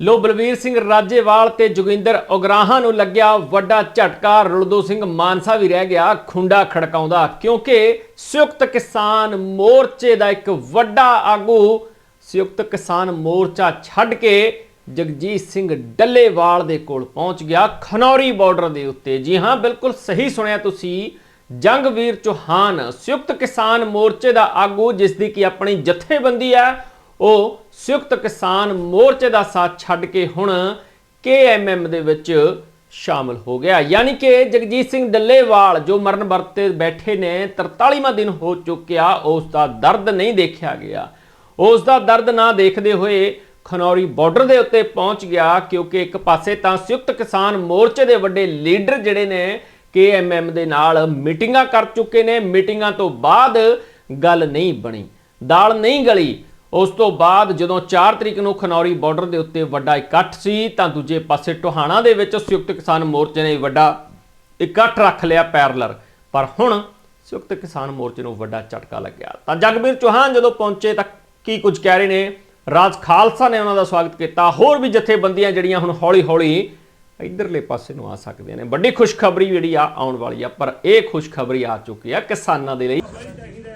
ਲੋ ਬਲਵੀਰ ਸਿੰਘ ਰਾਜੇਵਾਲ ਤੇ ਜੋਗਿੰਦਰ ਉਗਰਾਹਾਂ ਨੂੰ ਲੱਗਿਆ ਵੱਡਾ ਝਟਕਾ। ਰੁਲਦੋ ਸਿੰਘ ਮਾਨਸਾ ਵੀ ਰਹਿ ਗਿਆ, ਖੁੰਡਾ ਖੜਕਾਉਂਦਾ, ਕਿਉਂਕਿ ਸੰਯੁਕਤ ਕਿਸਾਨ ਮੋਰਚੇ ਦਾ ਇੱਕ ਵੱਡਾ ਆਗੂ ਸੰਯੁਕਤ ਕਿਸਾਨ ਮੋਰਚਾ ਛੱਡ ਕੇ ਜਗਜੀਤ ਸਿੰਘ ਡੱਲੇਵਾਲ ਦੇ ਕੋਲ ਪਹੁੰਚ ਗਿਆ ਖਨੌਰੀ ਬਾਰਡਰ ਦੇ ਉੱਤੇ। ਜੀ ਹਾਂ, ਬਿਲਕੁਲ ਸਹੀ ਸੁਣਿਆ ਤੁਸੀਂ। ਜੰਗਵੀਰ ਚੌਹਾਨ, ਸੰਯੁਕਤ ਕਿਸਾਨ ਮੋਰਚੇ ਦਾ ਆਗੂ, ਜਿਸ ਦੀ ਕੀ ਆਪਣੀ ਜਥੇਬੰਦੀ ਹੈ ਉਹ ਸੰਯੁਕਤ ਕਿਸਾਨ ਮੋਰਚੇ ਦਾ ਸਾਥ ਛੱਡ ਕੇ ਹੁਣ KMM ਦੇ ਵਿੱਚ ਸ਼ਾਮਲ ਹੋ ਗਿਆ। ਯਾਨੀ ਕਿ ਜਗਜੀਤ ਸਿੰਘ ਡੱਲੇਵਾਲ ਜੋ ਮਰਨ ਵਰਤੇ ਬੈਠੇ ਨੇ 43ਵਾਂ ਦਿਨ ਹੋ ਚੁੱਕਿਆ ਉਸ ਦਾ ਦਰਦ ਨਹੀਂ ਦੇਖਿਆ ਗਿਆ। ਉਸ ਦਾ ਦਰਦ ਨਾ ਦੇਖਦੇ ਹੋਏ ਖਨੌਰੀ ਬਾਰਡਰ ਦੇ ਉੱਤੇ ਪਹੁੰਚ ਗਿਆ, ਕਿਉਂਕਿ ਇੱਕ ਪਾਸੇ ਤਾਂ ਸੰਯੁਕਤ ਕਿਸਾਨ ਮੋਰਚੇ ਦੇ ਵੱਡੇ ਲੀਡਰ ਜਿਹੜੇ ਨੇ KMM ਦੇ ਨਾਲ ਮੀਟਿੰਗਾਂ ਕਰ ਚੁੱਕੇ ਨੇ। ਮੀਟਿੰਗਾਂ ਤੋਂ ਬਾਅਦ ਗੱਲ ਨਹੀਂ ਬਣੀ। ਦਾਲ ਨਹੀਂ ਗਲੀ। ਉਸ ਤੋਂ ਬਾਅਦ ਜਦੋਂ 4 ਤਰੀਕ ਨੂੰ ਖਨੌਰੀ ਬਾਰਡਰ ਦੇ ਉੱਤੇ ਵੱਡਾ ਇਕੱਠ ਸੀ, ਤਾਂ ਦੂਜੇ ਪਾਸੇ ਟੋਹਾਣਾ ਦੇ ਵਿੱਚ ਸੰਯੁਕਤ ਕਿਸਾਨ ਮੋਰਚੇ ਨੇ ਵੱਡਾ ਇਕੱਠ ਰੱਖ ਲਿਆ ਪੈਰਲਰ। ਪਰ ਹੁਣ ਸੰਯੁਕਤ ਕਿਸਾਨ ਮੋਰਚੇ ਨੂੰ ਵੱਡਾ ਝਟਕਾ ਲੱਗਿਆ। ਤਾਂ ਜਗਬੀਰ ਚੌਹਾਨ ਜਦੋਂ ਪਹੁੰਚੇ ਤਾਂ ਕੀ ਕੁਝ ਕਹਿ ਰਹੇ ਨੇ? ਰਾਜ ਖਾਲਸਾ ਨੇ ਉਹਨਾਂ ਦਾ ਸਵਾਗਤ ਕੀਤਾ। ਹੋਰ ਵੀ ਜਥੇਬੰਦੀਆਂ ਜਿਹੜੀਆਂ ਹੁਣ ਹੌਲੀ-ਹੌਲੀ ਇਧਰਲੇ ਪਾਸੇ ਨੂੰ ਆ ਸਕਦੀਆਂ ਨੇ। ਵੱਡੀ ਖੁਸ਼ਖਬਰੀ ਜਿਹੜੀ ਆ ਆਉਣ ਵਾਲੀ ਆ, ਪਰ ਇਹ ਖੁਸ਼ਖਬਰੀ ਆ ਚੁੱਕੀ ਆ ਕਿਸਾਨਾਂ ਦੇ ਲਈ।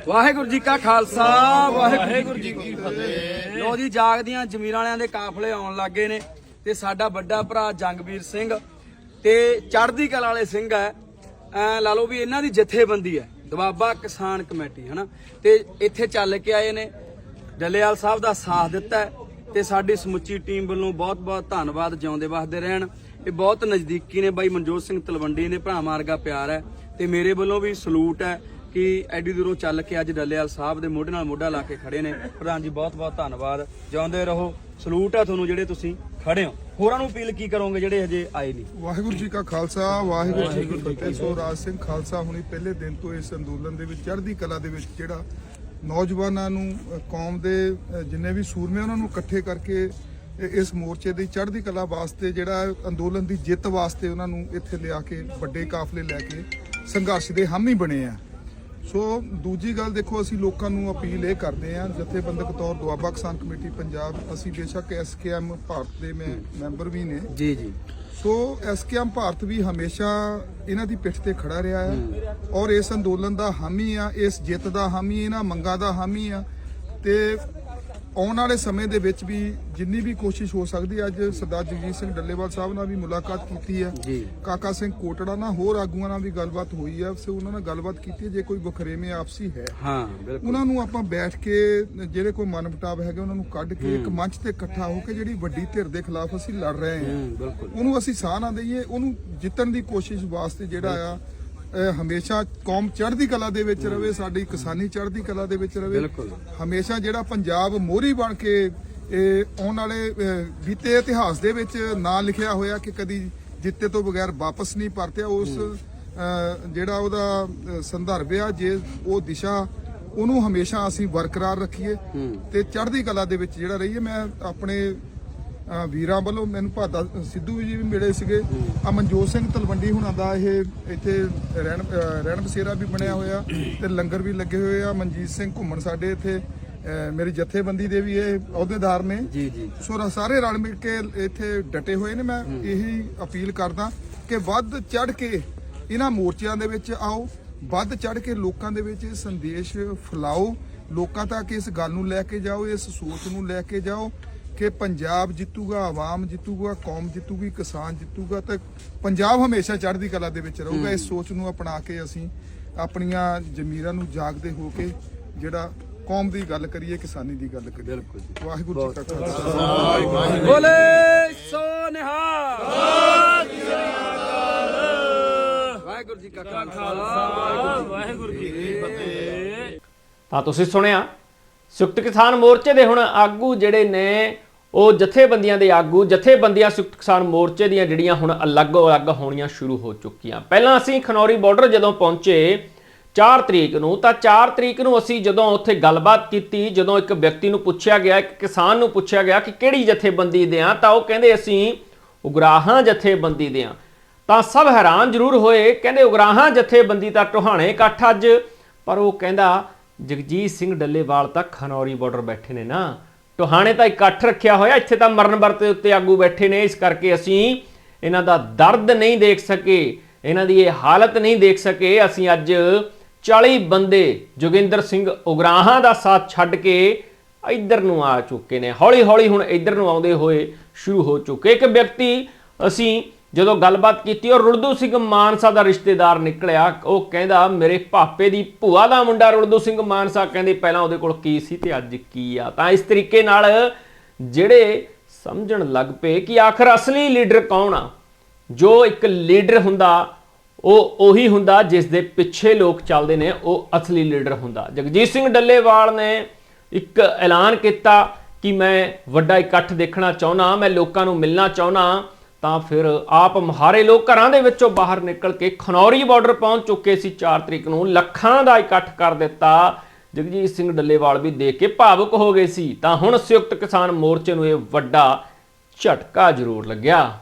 ਵਾਹਿਗੁਰੂ ਜੀ ਕਾ ਖਾਲਸਾ ਵਾਹਿਗੁਰੂ ਜੀ ਕੀ ਫਤਿਹ। ਲੋ ਜੀ ਜਾਗਦੀਆਂ ਜ਼ਮੀਰਾਂ ਵਾਲਿਆਂ ਦੇ ਕਾਫਲੇ ਆਉਣ ਲੱਗੇ ਨੇ ਤੇ ਸਾਡਾ ਵੱਡਾ ਭਰਾ ਜੰਗਵੀਰ ਸਿੰਘ ਤੇ ਚੜ੍ਹਦੀ ਕਲਾ ਵਾਲੇ ਸਿੰਘ ਹੈ। ਐ ਲਾ ਲਓ ਵੀ ਇਹਨਾਂ ਦੀ ਜਥੇਬੰਦੀ ਹੈ ਦਵਾਬਾ ਕਿਸਾਨ ਕਮੇਟੀ ਹਨਾ? ਤੇ ਇੱਥੇ ਚੱਲ ਕੇ ਆਏ ਨੇ। ਡੱਲੇਵਾਲ ਸਾਹਿਬ ਦਾ ਸਾਥ ਦਿੱਤਾ ਤੇ ਸਾਡੀ ਸਮੁੱਚੀ ਟੀਮ ਵੱਲੋਂ ਬਹੁਤ-ਬਹੁਤ ਧੰਨਵਾਦ ਜਿਉਂਦੇ ਵਸਦੇ ਰਹਿਣ। ਇਹ ਬਹੁਤ ਨਜ਼ਦੀਕੀ ਨੇ ਬਾਈ ਮਨਜੋਤ ਸਿੰਘ ਤਲਵੰਡੀ ਨੇ ਭਰਾ ਮਾਰਗਾ ਪਿਆਰ ਹੈ। ਤੇ ਮੇਰੇ ਵੱਲੋਂ ਵੀ ਸਲੂਟ ਹੈ। ਕਿ ਐਡੀ ਦੂਰੋਂ ਚੱਲ ਕੇ ਅੱਜ ਡੱਲੇਵਾਲ ਸਾਹਿਬ ਦੇ ਮੋਢੇ ਨਾਲ ਮੋਢਾ ਲਾ ਕੇ ਖੜੇ ਨੇ। ਪ੍ਰਧਾਨ ਜੀ, ਬਹੁਤ ਬਹੁਤ ਧੰਨਵਾਦ। ਜਿਉਂਦੇ ਰਹੋ। ਸਲੂਟ ਹੈ ਤੁਹਾਨੂੰ ਜਿਹੜੇ ਤੁਸੀਂ ਖੜੇ ਹੋ। ਹੋਰਾਂ ਨੂੰ ਅਪੀਲ ਕੀ ਕਰੋਗੇ ਜਿਹੜੇ ਹਜੇ ਆਏ ਨਹੀਂ? ਵਾਹਿਗੁਰੂ ਜੀ ਕਾ ਖਾਲਸਾ, ਵਾਹਿਗੁਰੂ ਜੀ ਕੀ ਫਤਿਹ। ਸੋ ਰਾਜ ਸਿੰਘ ਖਾਲਸਾ ਹੁਣੀ ਪਹਿਲੇ ਦਿਨ ਤੋਂ ਇਸ ਅੰਦੋਲਨ ਦੇ ਵਿੱਚ, ਚੜ੍ਹਦੀ ਕਲਾ ਦੇ ਵਿੱਚ ਜਿਹੜਾ ਨੌਜਵਾਨਾਂ ਨੂੰ ਕੌਮ ਦੇ ਜਿੰਨੇ ਵੀ ਸੂਰਮੇ ਉਹਨਾਂ ਨੂੰ ਇਕੱਠੇ ਕਰਕੇ ਇਸ ਮੋਰਚੇ ਦੀ ਚੜ੍ਹਦੀ ਕਲਾ ਵਾਸਤੇ ਜਿਹੜਾ ਅੰਦੋਲਨ ਦੀ ਜਿੱਤ ਵਾਸਤੇ ਉਹਨਾਂ ਨੂੰ ਇੱਥੇ ਲਿਆ ਕੇ ਵੱਡੇ ਕਾਫਲੇ ਲੈ ਕੇ ਸੰਘਰਸ਼ ਦੇ ਹਾਮੀ ਬਣੇ ਆ। ਸੋ ਦੂਜੀ ਗੱਲ ਦੇਖੋ ਅਸੀਂ ਲੋਕਾਂ ਨੂੰ ਅਪੀਲ ਇਹ ਕਰਦੇ ਹਾਂ ਜਥੇਬੰਦਕ ਤੌਰ ਦੁਆਬਾ ਕਿਸਾਨ ਕਮੇਟੀ ਪੰਜਾਬ ਅਸੀਂ ਬੇਸ਼ੱਕ ਐਸਕੇਐਮ ਭਾਰਤ ਦੇ ਮੈਂ ਮੈਂਬਰ ਵੀ ਨੇ। ਜੀ ਜੀ। ਸੋ ਐਸਕੇਐਮ ਭਾਰਤ ਵੀ ਹਮੇਸ਼ਾ ਇਹਨਾਂ ਦੀ ਪਿੱਠ ਤੇ ਖੜਾ ਰਿਹਾ ਹੈ ਔਰ ਇਸ ਅੰਦੋਲਨ ਦਾ ਹਾਮੀ ਆ ਇਸ ਜਿੱਤ ਦਾ ਹਾਮੀ ਇਹਨਾਂ ਮੰਗਾਂ ਦਾ ਹਾਮੀ ਆ। ਤੇ ਆਉਣ ਵਾਲੇ ਸਮੇਂ ਦੇ ਵਿੱਚ ਵੀ ਜਿੰਨੀ ਵੀ ਕੋਸ਼ਿਸ਼ ਹੋ ਸਕਦੀ ਅੱਜ ਸਰਦਾਰ ਜਗਜੀਤ ਸਿੰਘ ਡੱਲੇਵਾਲ ਸਾਹਿਬ ਨਾਲ ਵੀ ਮੁਲਾਕਾਤ ਕੀਤੀ ਹੈ। ਜੀ। ਕਾਕਾ ਸਿੰਘ ਕੋਟੜਾ ਨਾਲ ਹੋਰ ਆਗੂਆਂ ਨਾਲ ਵੀ ਗੱਲਬਾਤ ਹੋਈ ਹੈ। ਸੋ ਉਹਨਾਂ ਨਾਲ ਗੱਲਬਾਤ ਕੀਤੀ ਹੈ ਜੇ ਕੋਈ ਬਖਰੇਵੇਂ ਆਪਸੀ ਹੈ। ਹਾਂ ਬਿਲਕੁਲ। ਉਹਨਾਂ ਨੂੰ ਆਪਾਂ ਬੈਠ ਕੇ ਜਿਹੜੇ ਕੋਈ ਮਨਮਟਾਵ ਹੈਗੇ ਉਹਨਾਂ ਨੂੰ ਕੱਢ ਕੇ ਇੱਕ ਮੰਚ ਤੇ ਇਕੱਠਾ ਹੋ ਕੇ ਜਿਹੜੀ ਵੱਡੀ ਧਿਰ ਦੇ ਖਿਲਾਫ ਅਸੀਂ ਲੜ ਰਹੇ ਹਾਂ। ਉਹਨੂੰ ਅਸੀਂ ਸਾਹ ਨਾ ਦਈਏ ਉਹਨੂੰ ਜਿੱਤਣ ਦੀ ਕੋਸ਼ਿਸ਼ ਵਾਸਤੇ ਜਿਹੜਾ ਆ ਹਮੇਸ਼ਾ ਕੌਮ ਚੜ੍ਹਦੀ ਕਲਾ ਦੇ ਵਿੱਚ ਰਵੇ ਸਾਡੀ ਕਿਸਾਨੀ ਚੜ੍ਹਦੀ ਕਲਾ ਦੇ ਵਿੱਚ ਰਵੇ। ਹਮੇਸ਼ਾ ਜਿਹੜਾ ਪੰਜਾਬ ਮੋਹਰੀ ਬਣ ਕੇ ਇਹ ਆਉਣ ਵਾਲੇ ਬੀਤੇ ਇਤਿਹਾਸ ਦੇ ਵਿੱਚ ਨਾਂ ਲਿਖਿਆ ਹੋਇਆ ਕਿ ਕਦੀ ਜਿੱਤੇ ਤੋਂ ਬਗੈਰ ਵਾਪਸ ਨਹੀਂ ਪਰਤਿਆ ਉਸ ਜਿਹੜਾ ਉਹਦਾ ਸੰਦਰਭ ਆ ਜੇ ਉਹ ਦਿਸ਼ਾ ਉਹਨੂੰ ਹਮੇਸ਼ਾ ਅਸੀਂ ਬਰਕਰਾਰ ਰੱਖੀਏ ਤੇ ਚੜ੍ਹਦੀ ਕਲਾ ਦੇ ਵਿੱਚ ਜਿਹੜਾ ਰਹੀਏ ਮੈਂ ਆਪਣੇ ਵੀਰਾਂ ਵੱਲੋਂ ਮੈਨੂੰ ਭਾਦਾ ਸਿੱਧੂ ਜੀ ਵੀ ਮਿਲੇ ਸੀਗੇ। ਆ ਮਨਜੋਤ ਸਿੰਘ ਤਲਵੰਡੀ ਹੁਣਾਂ ਦਾ ਇਹ ਇੱਥੇ ਰਹਿਣ ਰਹਿਣ ਬਸੇਰਾ ਵੀ ਬਣਿਆ ਹੋਇਆ ਤੇ ਲੰਗਰ ਵੀ ਲੱਗੇ ਹੋਏ ਆ। ਮਨਜੀਤ ਸਿੰਘ ਘੁੰਮਣ ਸਾਡੇ ਇੱਥੇ ਮੇਰੀ ਜਥੇਬੰਦੀ ਦੇ ਵੀ ਇਹ ਅਹੁਦੇਦਾਰ ਨੇ। ਜੀ ਜੀ। ਸੋ ਸਾਰੇ ਰਲ ਮਿਲ ਕੇ ਇੱਥੇ ਡਟੇ ਹੋਏ ਨੇ। ਮੈਂ ਇਹੀ ਅਪੀਲ ਕਰਦਾ ਕਿ ਵੱਧ ਚੜ ਕੇ ਇਹਨਾਂ ਮੋਰਚਿਆਂ ਦੇ ਵਿੱਚ ਆਓ। ਵੱਧ ਚੜ ਕੇ ਲੋਕਾਂ ਦੇ ਵਿੱਚ ਇਹ ਸੰਦੇਸ਼ ਫੈਲਾਓ। ਲੋਕਾਂ ਤੱਕ ਇਸ ਗੱਲ ਨੂੰ ਲੈ ਕੇ ਜਾਓ ਇਸ ਸੋਚ ਨੂੰ ਲੈ ਕੇ ਜਾਓ। ਕਿ ਪੰਜਾਬ ਜਿੱਤੂਗਾ ਆਵਾਮ ਜਿੱਤੂਗਾ ਕੌਮ ਜਿੱਤੂਗੀ ਕਿਸਾਨ ਜਿੱਤੂਗਾ ਤੇ ਪੰਜਾਬ ਹਮੇਸ਼ਾ ਚੜ੍ਹਦੀ ਕਲਾ ਦੇ ਵਿੱਚ ਰਹੂਗਾ। ਇਸ ਸੋਚ ਨੂੰ ਅਪਣਾ ਕੇ ਅਸੀਂ ਆਪਣੀਆਂ ਜ਼ਮੀਰਾਂ ਨੂੰ ਜਾਗਦੇ ਹੋ ਕੇ ਜਿਹੜਾ ਕੌਮ ਦੀ ਗੱਲ ਕਰੀਏ ਕਿਸਾਨੀ ਦੀ ਗੱਲ ਕਰੀਏ। ਬਿਲਕੁਲ ਜੀ। ਵਾਹਿਗੁਰੂ ਜੀ ਕਾ ਖਾਲਸਾ। ਬੋਲੇ ਸੋ ਨਿਹਾਲ ਵਾਹਿਗੁਰੂ ਜੀ ਕਾ ਖਾਲਸਾ। ਵਾਹਿਗੁਰੂ ਜੀ ਕੀ ਫਤਿਹ। ਤਾਂ ਤੁਸੀਂ ਸੁਣਿਆ ਸੰਯੁਕਤ ਕਿਸਾਨ ਮੋਰਚੇ ਦੇ ਹੁਣ ਆਗੂ ਜਿਹੜੇ ਨੇ ਉਹ ਜਥੇਬੰਦੀਆਂ ਦੇ ਆਗੂ, ਜਥੇਬੰਦੀਆਂ ਸੰਯੁਕਤ ਕਿਸਾਨ ਮੋਰਚੇ ਦੀਆਂ ਜਿਹੜੀਆਂ ਹੁਣ ਅਲੱਗ-ਅਲੱਗ ਹੋਣੀਆਂ ਸ਼ੁਰੂ ਹੋ ਚੁੱਕੀਆਂ। ਪਹਿਲਾਂ ਅਸੀਂ ਖਨੌਰੀ ਬਾਰਡਰ ਜਦੋਂ ਪਹੁੰਚੇ 4 ਤਰੀਕ ਨੂੰ, ਤਾਂ 4 ਤਰੀਕ ਨੂੰ ਅਸੀਂ ਜਦੋਂ ਉੱਥੇ ਗੱਲਬਾਤ ਕੀਤੀ, ਜਦੋਂ ਇੱਕ ਵਿਅਕਤੀ ਨੂੰ ਪੁੱਛਿਆ ਗਿਆ, ਇੱਕ ਕਿਸਾਨ ਨੂੰ ਪੁੱਛਿਆ ਗਿਆ ਕਿ ਕਿਹੜੀ ਜਥੇਬੰਦੀ ਦੇ ਆ, ਤਾਂ ਉਹ ਕਹਿੰਦੇ ਅਸੀਂ ਉਗਰਾਹਾਂ ਜਥੇਬੰਦੀ ਦੇ ਆ। ਤਾਂ ਸਭ ਹੈਰਾਨ ਜ਼ਰੂਰ ਹੋਏ, ਕਹਿੰਦੇ ਉਗਰਾਹਾਂ ਜਥੇਬੰਦੀ ਤਾਂ ਟੋਹਾਣੇ ਇਕੱਠ ਅੱਜ, ਪਰ ਉਹ ਕਹਿੰਦਾ, ਜਗਜੀਤ ਸਿੰਘ ਡੱਲੇਵਾਲ ਤਾਂ ਖਨੌਰੀ ਬਾਰਡਰ ਬੈਠੇ ਨੇ ਨਾ। ਟੋਹਾਣੇ ਤਾਂ ਇਕੱਠ ਰੱਖਿਆ ਹੋਇਆ, ਇੱਥੇ ਤਾਂ ਮਰਨ ਵਰਤੇ ਉੱਤੇ ਆਗੂ ਬੈਠੇ ਨੇ, ਇਸ ਕਰਕੇ ਅਸੀਂ ਇਹਨਾਂ ਦਾ ਦਰਦ ਨਹੀਂ ਦੇਖ ਸਕੇ, ਇਹਨਾਂ ਦੀ ਇਹ ਹਾਲਤ ਨਹੀਂ ਦੇਖ ਸਕੇ। ਅਸੀਂ ਅੱਜ 40 ਬੰਦੇ ਜੋਗਿੰਦਰ ਸਿੰਘ ਉਗਰਾਹਾਂ ਦਾ ਸਾਥ ਛੱਡ ਕੇ ਇੱਧਰ ਨੂੰ ਆ ਚੁੱਕੇ ਨੇ। ਹੌਲੀ ਹੌਲੀ ਹੁਣ ਇੱਧਰ ਨੂੰ ਆਉਂਦੇ ਹੋਏ ਸ਼ੁਰੂ ਹੋ ਚੁੱਕੇ। ਇੱਕ ਵਿਅਕਤੀ ਅਸੀਂ ਜਦੋਂ ਗੱਲਬਾਤ ਕੀਤੀ, ਉਹ ਰੁਲਦੂ ਸਿੰਘ ਮਾਨਸਾ ਦਾ ਰਿਸ਼ਤੇਦਾਰ ਨਿਕਲਿਆ। ਉਹ ਕਹਿੰਦਾ, ਮੇਰੇ ਭਾਪੇ ਦੀ ਭੂਆ ਦਾ ਮੁੰਡਾ ਰੁਲਦੂ ਸਿੰਘ ਮਾਨਸਾ। ਕਹਿੰਦੇ, ਪਹਿਲਾਂ ਉਹਦੇ ਕੋਲ ਕੀ ਸੀ ਤੇ ਅੱਜ ਕੀ ਆ? ਤਾਂ ਇਸ ਤਰੀਕੇ ਨਾਲ ਜਿਹੜੇ ਸਮਝਣ ਲੱਗ ਪਏ ਕਿ ਆਖਰ ਅਸਲੀ ਲੀਡਰ ਕੌਣ ਆ? ਜੋ ਇੱਕ ਲੀਡਰ ਹੁੰਦਾ, ਉਹ ਉਹੀ ਹੁੰਦਾ ਜਿਸ ਦੇ ਪਿੱਛੇ ਲੋਕ ਚੱਲਦੇ ਨੇ, ਉਹ ਅਸਲੀ ਲੀਡਰ ਹੁੰਦਾ। ਜਗਜੀਤ ਸਿੰਘ ਡੱਲੇਵਾਲ ਨੇ ਇੱਕ ਐਲਾਨ ਕੀਤਾ ਕਿ ਮੈਂ ਵੱਡਾ ਇਕੱਠ ਦੇਖਣਾ ਚਾਹੁੰਦਾ, ਮੈਂ ਲੋਕਾਂ ਨੂੰ ਮਿਲਣਾ ਚਾਹੁੰਦਾ। ਤਾਂ ਫਿਰ ਆਪ ਮਹਾਰੇ ਲੋਕ ਘਰਾਂ ਦੇ ਵਿੱਚੋਂ ਬਾਹਰ ਨਿਕਲ ਕੇ ਖਨੌਰੀ ਬਾਰਡਰ ਪਹੁੰਚ ਚੁੱਕੇ ਸੀ 4 ਤਰੀਕ ਨੂੰ। ਲੱਖਾਂ ਦਾ ਇਕੱਠ ਕਰ ਦਿੱਤਾ। ਜਗਜੀਤ ਸਿੰਘ ਡੱਲੇਵਾਲ ਵੀ ਦੇਖ ਕੇ ਭਾਵੁਕ ਹੋ ਗਏ ਸੀ। ਤਾਂ ਹੁਣ ਸੰਯੁਕਤ ਕਿਸਾਨ ਮੋਰਚੇ ਨੂੰ ਇਹ ਵੱਡਾ ਝਟਕਾ ਜ਼ਰੂਰ ਲੱਗਿਆ।